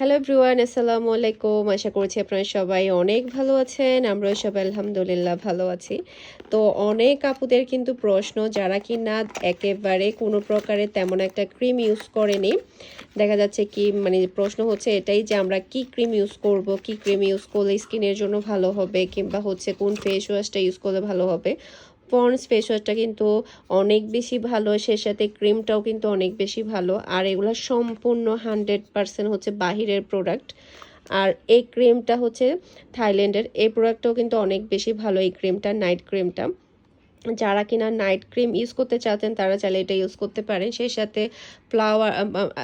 Hello ব্রুয়ান আসসালামু আলাইকুম আশা করছি আপনারা সবাই অনেক ভালো আছেন। আমরা সবাই আলহামদুলিল্লাহ ভালো আছি। তো অনেক আপুদের কিন্তু প্রশ্ন, যারা কি না একেবারে কোনো প্রকারের তেমন একটা ক্রিম ইউজ করেনি, দেখা যাচ্ছে কি মানে প্রশ্ন হচ্ছে এটাই যে আমরা কি ক্রিম ইউজ করব, কি ক্রিম ইউজ করলে স্কিনের জন্য ভালো হবে, কিংবা হচ্ছে কোন ফেস ওয়াশটা ইউজ করলে ভালো হবে। পন্ডস ফেসওয়াশটা কিন্তু অনেক বেশি ভালো সে সাথে ক্রিমটাও কিন্তু অনেক বেশি ভালো। আর এগুলো সম্পূর্ণ হান্ড্রেড পারসেন্ট হচ্ছে বাহিরের প্রোডাক্ট। আর এই ক্রিমটা হচ্ছে থাইল্যান্ডের, এই প্রোডাক্টটাও কিন্তু অনেক বেশি ভালো, এই ক্রিমটা, নাইট ক্রিমটা। যারা কিনা নাইট ক্রিম ইউজ করতে চাচ্ছেন, তারা চাইলে এটা ইউজ করতে পারেন। সেই সাথে ফ্লাওয়ার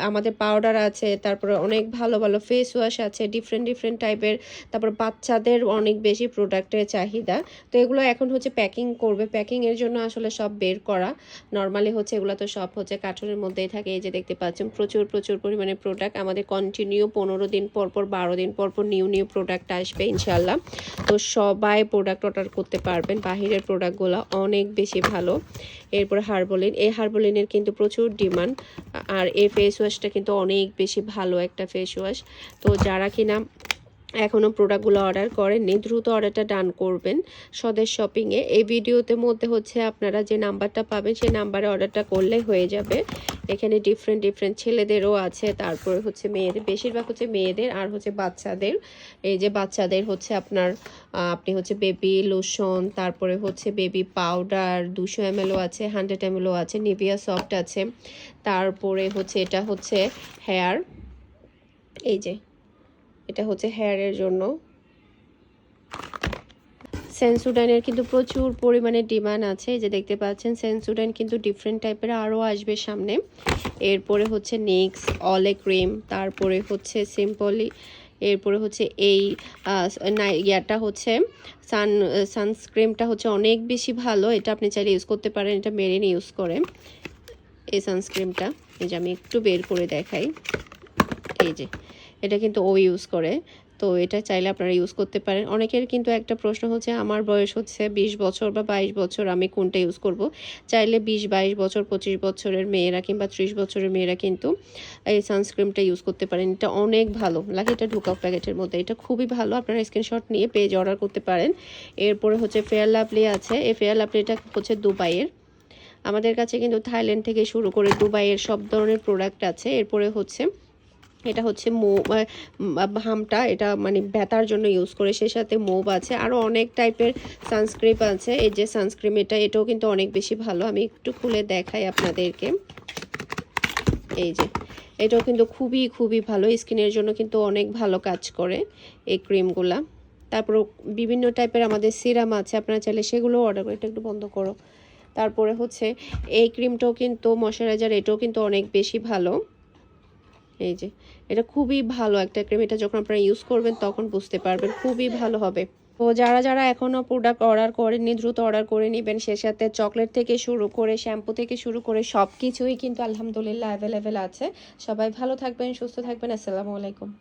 আমাদের পাউডার আছে, তারপরে অনেক ভালো ভালো ফেস ওয়াশ আছে ডিফারেন্ট ডিফারেন্ট টাইপের তারপর বাচ্চাদের অনেক বেশি প্রোডাক্টের চাহিদা। তো এগুলো এখন হচ্ছে প্যাকিং করবে। প্যাকিংয়ের জন্য আসলে সব বের করা। নর্মালি হচ্ছে এগুলো তো সব হচ্ছে কার্টুনের মধ্যেই থাকে। এই যে দেখতে পাচ্ছেন, প্রচুর প্রচুর পরিমাণে প্রোডাক্ট আমাদের কন্টিনিউ পনেরো দিন পর পর, বারো দিন পর পর নিউ নিউ প্রোডাক্ট আসবে ইনশাল্লাহ তো সবাই প্রোডাক্ট অর্ডার করতে পারবেন। বাহিরের প্রোডাক্টগুলো অনেক বেশি ভালো। এরপর হারবোলিন, এই হারবোলিনের কিন্তু প্রচুর ডিমান্ড। আর এই ফেস ওয়াশটা কিন্তু অনেক বেশি ভালো একটা ফেস ওয়াশ তো যারা কিনা এখনও প্রোডাক্টগুলো অর্ডার করেননি, দ্রুত অর্ডারটা ডান করবেন স্বদেশ শপিংয়ে এই ভিডিওতে মধ্যে হচ্ছে আপনারা যে নাম্বারটা পাবেন, সেই নাম্বারে অর্ডারটা করলে হয়ে যাবে। এখানে ডিফারেন্ট ডিফারেন্ট ছেলেদেরও আছে। তারপরে হচ্ছে মেয়েদের, বেশিরভাগ হচ্ছে মেয়েদের আর হচ্ছে বাচ্চাদের। এই যে বাচ্চাদের হচ্ছে আপনার আপনি হচ্ছে বেবি লোশন তারপরে হচ্ছে বেবি পাউডার দুশো এমএলও আছে হান্ড্রেড এমএলও আছে নিভিয়া সফট আছে। তারপরে হচ্ছে এটা হচ্ছে হেয়ার এই যে, এটা হচ্ছে হেয়ারের জন্য সেন্সুডাইনের কিন্তু প্রচুর পরিমাণে ডিমান্ড আছে। এই যে দেখতে পাচ্ছেন সেন্সুডাইন কিন্তু ডিফারেন্ট টাইপের আরও আসবে সামনে। এরপরে হচ্ছে নিক্স, অলে ক্রিম, তারপরে হচ্ছে সিম্পলি, এরপরে হচ্ছে এই ইয়াটা হচ্ছে সান, সানস্ক্রিমটা হচ্ছে অনেক বেশি ভালো। এটা আপনি চাইলে ইউজ করতে পারেন, এটা মেরিন ইউজ করে। এই সানস্ক্রিমটা, এই যে আমি একটু বের করে দেখাই। এই যে, এটা কিন্তু ও ইউজ করে। তো এটা চাইলে আপনারা ইউজ করতে পারেন। অনেকের কিন্তু একটা প্রশ্ন হচ্ছে, আমার বয়স হচ্ছে ২০ বছর বা বাইশ বছর, আমি কোনটা ইউজ করব? চাইলে বিশ, বাইশ বছর, পঁচিশ বছরের মেয়েরা কিংবা ত্রিশ বছরের মেয়েরা কিন্তু এই সানস্ক্রিমটা ইউজ করতে পারেন। এটা অনেক ভালো। লাগে এটা ঢুকাও প্যাকেটের মধ্যে। এটা খুবই ভালো। আপনারা স্ক্রিনশট নিয়ে পেজ অর্ডার করতে পারেন। এরপরে হচ্ছে ফেয়ার লাভলি আছে। এই ফেয়ার লাভলিটা হচ্ছে দুবাইয়ের। আমাদের কাছে কিন্তু থাইল্যান্ড থেকে শুরু করে দুবাইয়ের সব ধরনের প্রোডাক্ট আছে। এরপরে হচ্ছে এটা হচ্ছে মো হামটা, এটা মানে ব্যথার জন্য ইউজ করে সে সাথে মোব আছে। আরও অনেক টাইপের সানস্ক্রিপ আছে। এই যে সানস্ক্রিম এটা, এটাও কিন্তু অনেক বেশি ভালো। আমি একটু খুলে দেখাই আপনাদেরকে। এই যে, এটাও কিন্তু খুবই খুবই ভালো। স্কিনের জন্য কিন্তু অনেক ভালো কাজ করে এই ক্রিমগুলা। তারপর বিভিন্ন টাইপের আমাদের সিরাম আছে। আপনারা চাইলে সেগুলো অর্ডার করে এটা একটু বন্ধ করো। তারপরে হচ্ছে, এই ক্রিমটাও কিন্তু ময়শ্চারাইজার, এটাও কিন্তু অনেক বেশি ভালো। এই যে, এটা খুবই ভালো একটা ক্রিম এটা যখন আপনারা ইউজ করবেন, তখন বুঝতে পারবেন, খুবই ভালো হবে। তো যারা যারা এখনও প্রোডাক্ট অর্ডার করেননি, দ্রুত অর্ডার করে নেবেন সে সাথে চকলেট থেকে শুরু করে শ্যাম্পু থেকে শুরু করে সব কিছুই কিন্তু আলহামদুলিল্লাহ অ্যাভেলেবেল আছে। সবাই ভালো থাকবেন, সুস্থ থাকবেন। আসসালামু আলাইকুম।